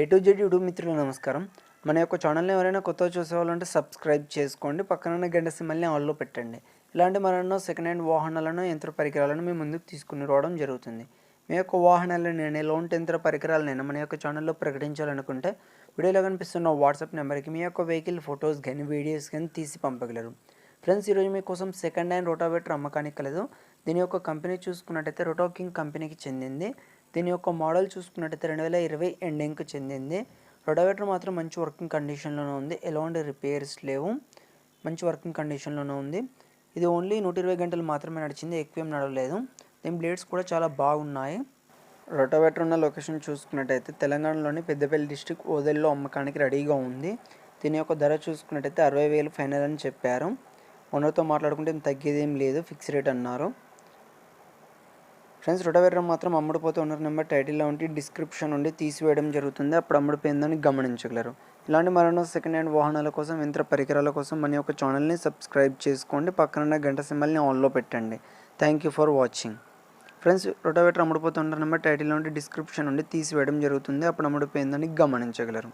A to Z YouTube మిత్రులు నమస్కారం. మన యొక్క ఛానల్ని ఎవరైనా కొత్తగా చూసేవాళ్ళంటే సబ్స్క్రైబ్ చేసుకోండి. పక్కన గంట మళ్ళీ ఆల్లో పెట్టండి. ఇలాంటి మరెన్నో సెకండ్ హ్యాండ్ వాహనాలను యంత్ర పరికరాలను మేము ముందుకు తీసుకుని రావడం జరుగుతుంది. మీ యొక్క వాహనాలనైనా నేను యంత్ర పరికరాలనైనా మన యొక్క ఛానల్లో ప్రకటించాలనుకుంటే వీడియోలో కనిపిస్తున్న వాట్సాప్ నెంబర్కి మీ యొక్క వెహికల్ ఫొటోస్ కానీ వీడియోస్ కానీ తీసి పంపగలరు. ఫ్రెండ్స్ ఈరోజు మీకోసం సెకండ్ హ్యాండ్ రోటావేటర్ అమ్మకానికి కలదు. దీని యొక్క కంపెనీ చూసుకున్నట్టయితే రోటోకింగ్ కంపెనీకి చెందింది. దీని యొక్క మోడల్ చూసుకున్నట్టయితే రెండు వేల ఇరవై ఎండింగ్కి చెందింది. రోటావేటర్ మాత్రం మంచి వర్కింగ్ కండిషన్లోనే ఉంది. ఎలాంటి రిపేర్స్ లేవు. మంచి వర్కింగ్ కండిషన్లోనే ఉంది. ఇది ఓన్లీ నూట ఇరవై గంటలు మాత్రమే నడిచింది. ఎక్కువ ఏం నడవలేదు. దీని బ్లేడ్స్ కూడా చాలా బాగున్నాయి. రొటోవేటర్ ఉన్న లొకేషన్ చూసుకున్నట్టయితే తెలంగాణలోని పెద్దపల్లి డిస్టిక్ ఓదెల్లో అమ్మకానికి రెడీగా ఉంది. దీని యొక్క ధర చూసుకున్నట్టయితే అరవై వేలు ఫైనల్ అని చెప్పారు. ఓనర్తో మాట్లాడుకుంటే తగ్గేదేం తగ్గేది ఏం లేదు. ఫిక్స్ రేట్ అన్నారు. ఫ్రెండ్స్ రొటవేటర్ మాత్రం అమ్ముడుపోతే ఓనర్ నెంబర్ టైటిల్లో ఉండి డిస్క్రిప్షన్ ఉండి తీసివేయడం జరుగుతుంది. అప్పుడు అమ్ముడిపోయిందని గమనించగలరు. ఇలాంటి మరెన్నో సెకండ్ హ్యాండ్ వాహనాల కోసం యంత్ర పరికరాల కోసం మన యొక్క ఛానల్ని సబ్స్క్రైబ్ చేసుకోండి. పక్కన గంట సింబల్ని ఆన్లో పెట్టండి. Thank you for watching. Friends rotavator అమ్ముడుపోతే owner number టైటిల్లో ఉండి డిస్క్రిప్షన్ ఉండి తీసివేయడం జరుగుతుంది. అప్పుడు అమ్ముడిపోయిందని గమనించగలరు.